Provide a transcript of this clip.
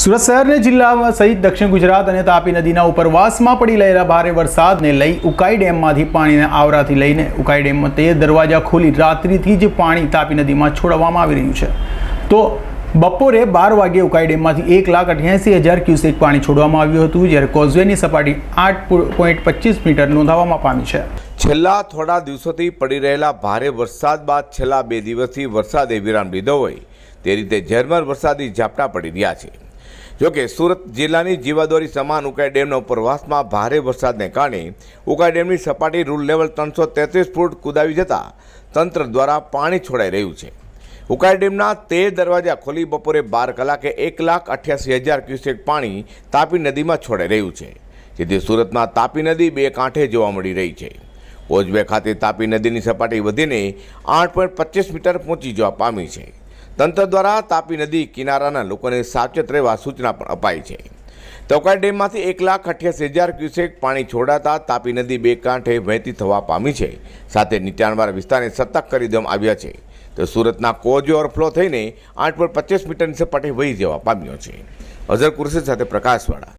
સુરત શહેરને જિલ્લામાં સહિત દક્ષિણ ગુજરાત અને તાપી નદીના ઉપરવાસમાં પડી રહેલા ભારે વરસાદને લઈ ઉકાઈ ડેમમાંથી પાણીને આવરાથી લઈને ઉકાઈ ડેમમાં તે દરવાજા ખોલી રાત્રિથી જ પાણી તાપી નદીમાં છોડવામાં આવી રહ્યું છે. તો બપોરે બાર વાગે ઉકાઈ ડેમમાંથી એક લાખ અઠ્યાસી હજાર ક્યુસેક પાણી છોડવામાં આવ્યું હતું, જ્યારે કોઝવેની સપાટી આઠ પોઈન્ટ પચીસ મીટર નોંધાવવામાં પામી છે. છેલ્લા થોડા દિવસોથી પડી રહેલા ભારે વરસાદ બાદ છેલ્લા બે દિવસથી વરસાદે વિરામ લીધો હોય. તે રીતે ઝરમર વરસાદી ઝાપટા પડી રહ્યા છે. જોકે સુરત જિલ્લાની જીવાદોરી સમાન ઉકાઈ ડેમના ઉપરવાસમાં ભારે વરસાદને કારણે ઉકાઈ ડેમની સપાટી રૂલ લેવલ ત્રણસો તેત્રીસ ફૂટ કુદાવી જતાં તંત્ર દ્વારા પાણી છોડાઈ રહ્યું છે. ઉકાઈ ડેમના તેર દરવાજા ખોલી બપોરે બાર કલાકે એક લાખ અઠ્યાસી હજાર ક્યુસેક પાણી તાપી નદીમાં છોડાઈ રહ્યું છે, જેથી સુરતમાં તાપી નદી બે કાંઠે જોવા મળી રહી છે. કોઝવે ખાતે તાપી નદીની સપાટી વધીને આઠ પોઈન્ટ પચીસ મીટર પહોંચી જવા પામી છે. તંત્ર દ્વારા તાપી નદી કિનારાના લોકોને સાવચેત રહેવા સૂચના પણ અપાઈ છે. તોકાઈ ડેમમાંથી એક લાખ અઠ્યાસી હજાર ક્યુસેક પાણી છોડાતા તાપી નદી બે કાંઠે વહેતી થવા પામી છે. સાથે નીચાણવાળા વિસ્તારને સતર્ક કરી દેવામાં આવ્યા છે. તો સુરતના કોઝવે ઓવરફ્લો થઈને આઠ પોઈન્ટ પચીસ મીટરની સપાટી વહી જવા પામ્યો છે. અઝર કુરશી સાથે પ્રકાશવાળા.